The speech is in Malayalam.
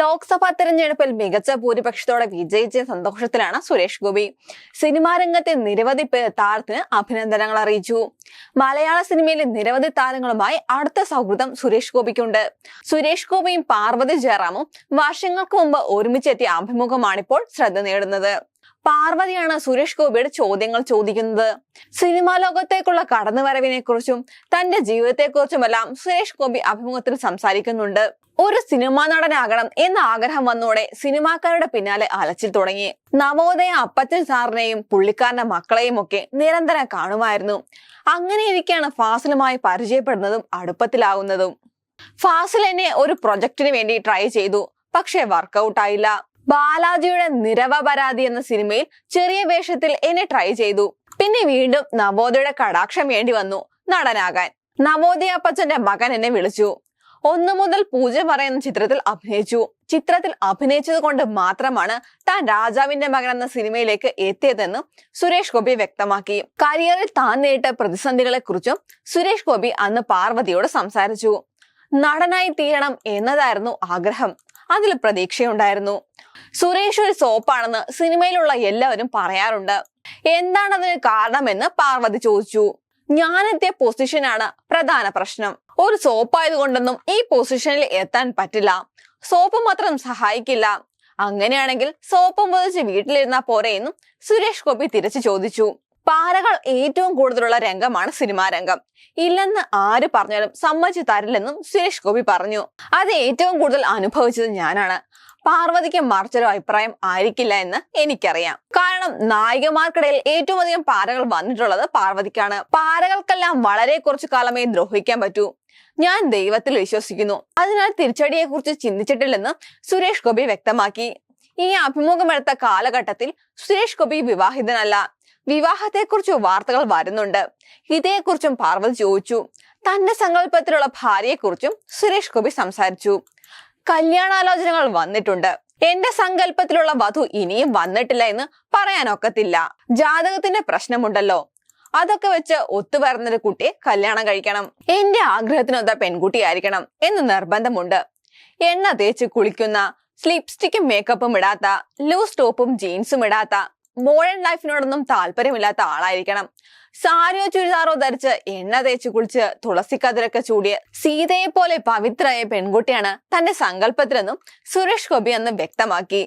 ലോക്സഭാ തെരഞ്ഞെടുപ്പിൽ മികച്ച ഭൂരിപക്ഷത്തോടെ വിജയിച്ച സന്തോഷത്തിലാണ് സുരേഷ് ഗോപി. സിനിമാ രംഗത്തെ നിരവധി പേർ താരത്തിന് അഭിനന്ദനങ്ങൾ അറിയിച്ചു. മലയാള സിനിമയിലെ നിരവധി താരങ്ങളുമായി അടുത്ത സൗഹൃദം സുരേഷ് ഗോപിക്കുണ്ട്. സുരേഷ് ഗോപിയും പാർവതി ജയറാമും വർഷങ്ങൾക്ക് മുമ്പ് ഒരുമിച്ചെത്തിയ അഭിമുഖമാണിപ്പോൾ ശ്രദ്ധ നേടുന്നത്. പാർവതിയാണ് സുരേഷ് ഗോപിയുടെ ചോദ്യങ്ങൾ ചോദിക്കുന്നത്. സിനിമാ ലോകത്തേക്കുള്ള കടന്നുവരവിനെ കുറിച്ചും തന്റെ ജീവിതത്തെക്കുറിച്ചുമെല്ലാം സുരേഷ് ഗോപി അഭിമുഖത്തിൽ സംസാരിക്കുന്നുണ്ട്. ഒരു സിനിമാ നടനാകണം എന്ന ആഗ്രഹം വന്നോടെ സിനിമാക്കാരുടെ പിന്നാലെ അലച്ചിൽ തുടങ്ങി. നവോദയ അപ്പച്ചൻ സാറിനെയും പുള്ളിക്കാരന്റെ മക്കളെയും ഒക്കെ നിരന്തരം കാണുമായിരുന്നു. അങ്ങനെ ഇരിക്കാണ് ഫാസിലുമായി പരിചയപ്പെടുന്നതും അടുപ്പത്തിലാകുന്നതും ഫാസിൽ എന്നെ ഒരു പ്രൊജക്ടിന് വേണ്ടി ട്രൈ ചെയ്തു. പക്ഷേ വർക്കൗട്ട് ആയില്ല. ബാലാജിയുടെ നിരവപരാധി എന്ന സിനിമയിൽ ചെറിയ വേഷത്തിൽ എന്നെ ട്രൈ ചെയ്തു. പിന്നെ വീണ്ടും നവോദയയുടെ കടാക്ഷം വേണ്ടി വന്നു നടനാകാൻ. നവോദയ അപ്പച്ചന്റെ മകൻ എന്നെ വിളിച്ചു. ഒന്നു മുതൽ പൂജ എന്ന ചിത്രത്തിൽ അഭിനയിച്ചു. ചിത്രത്തിൽ അഭിനയിച്ചത് കൊണ്ട് മാത്രമാണ് താൻ രാജാവിന്റെ മകൻ എന്ന സിനിമയിലേക്ക് എത്തിയതെന്ന് സുരേഷ് ഗോപി വ്യക്തമാക്കി. കരിയറിൽ താൻ നേരിട്ട പ്രതിസന്ധികളെ കുറിച്ചും സുരേഷ് ഗോപി അന്ന് പാർവതിയോട് സംസാരിച്ചു. നടനായി തീരണം എന്നതായിരുന്നു ആഗ്രഹം. അതിൽ പ്രതീക്ഷയുണ്ടായിരുന്നു. സുരേഷ് ഒരു സോപ്പാണെന്ന് സിനിമയിലുള്ള എല്ലാവരും പറയാറുണ്ട്. എന്താണ് അതിന് കാരണമെന്ന് പാർവതി ചോദിച്ചു. ഞാനെത്തിയ പൊസിഷനാണ് പ്രധാന പ്രശ്നം. ഒരു സോപ്പായതുകൊണ്ടൊന്നും ഈ പൊസിഷനിൽ എത്താൻ പറ്റില്ല. സോപ്പ് മാത്രം സഹായിക്കില്ല. അങ്ങനെയാണെങ്കിൽ സോപ്പ് മുതച്ച് വീട്ടിലിരുന്നാ പോരെയെന്നും സുരേഷ് ഗോപി തിരിച്ചു ചോദിച്ചു. പാറകൾ ഏറ്റവും കൂടുതലുള്ള രംഗമാണ് സിനിമാ രംഗം. ഇല്ലെന്ന് ആര് പറഞ്ഞാലും സമ്മതിച്ചു തരില്ലെന്നും സുരേഷ് ഗോപി പറഞ്ഞു. അത് ഏറ്റവും കൂടുതൽ അനുഭവിച്ചത് ഞാനാണ്. പാർവതിക്ക് മറിച്ചൊരു അഭിപ്രായം ആയിരിക്കില്ല എന്ന് എനിക്കറിയാം. കാരണം നായികമാർക്കിടയിൽ ഏറ്റവും അധികം പാറകൾ വന്നിട്ടുള്ളത് പാർവതിക്കാണ്. പാറകൾക്കെല്ലാം വളരെ കുറച്ചു കാലമേ ദ്രോഹിക്കാൻ പറ്റൂ. ഞാൻ ദൈവത്തിൽ വിശ്വസിക്കുന്നു. അതിനാൽ തിരിച്ചടിയെ കുറിച്ച് ചിന്തിച്ചിട്ടില്ലെന്ന് സുരേഷ് ഗോപി വ്യക്തമാക്കി. ഈ അഭിമുഖമെടുത്ത കാലഘട്ടത്തിൽ സുരേഷ് ഗോപി വിവാഹിതനല്ല. വിവാഹത്തെക്കുറിച്ച് വാർത്തകൾ വരുന്നുണ്ട്. ഇതേക്കുറിച്ചും പാർവതി ചോദിച്ചു. തന്റെ സങ്കല്പത്തിലുള്ള ഭാര്യയെക്കുറിച്ചും സുരേഷ് ഗോപി സംസാരിച്ചു. കല്യാണാലോചനകൾ വന്നിട്ടുണ്ട്. എന്റെ സങ്കല്പത്തിലുള്ള വധു ഇനിയും വന്നിട്ടില്ല എന്ന് പറയാനൊക്കത്തില്ല. ജാതകത്തിന്റെ പ്രശ്നമുണ്ടല്ലോ. അതൊക്കെ വെച്ച് ഒത്തുവരുന്നൊരു കുട്ടിയെ കല്യാണം കഴിക്കണം. എന്റെ ആഗ്രഹത്തിനൊത്ത പെൺകുട്ടിയായിരിക്കണം എന്ന് നിർബന്ധമുണ്ട്. എണ്ണ തേച്ച് കുളിക്കുന്ന ലിപ്സ്റ്റിക്കും മേക്കപ്പും ഇടാത്ത ലൂസ് ടോപ്പും ജീൻസും ഇടാത്ത മോഡേൺ ലൈഫിനോടൊന്നും താല്പര്യമില്ലാത്ത ആളായിരിക്കണം. സാരിയോ ചുരിദാറോ ധരിച്ച് എണ്ണ തേച്ച് കുളിച്ച് തുളസിക്കതിരൊക്കെ ചൂടിയ സീതയെ പോലെ പവിത്രയായ പെൺകുട്ടിയാണ് തന്റെ സങ്കല്പത്തിലെന്നും സുരേഷ് ഗോപി അന്ന് വ്യക്തമാക്കി.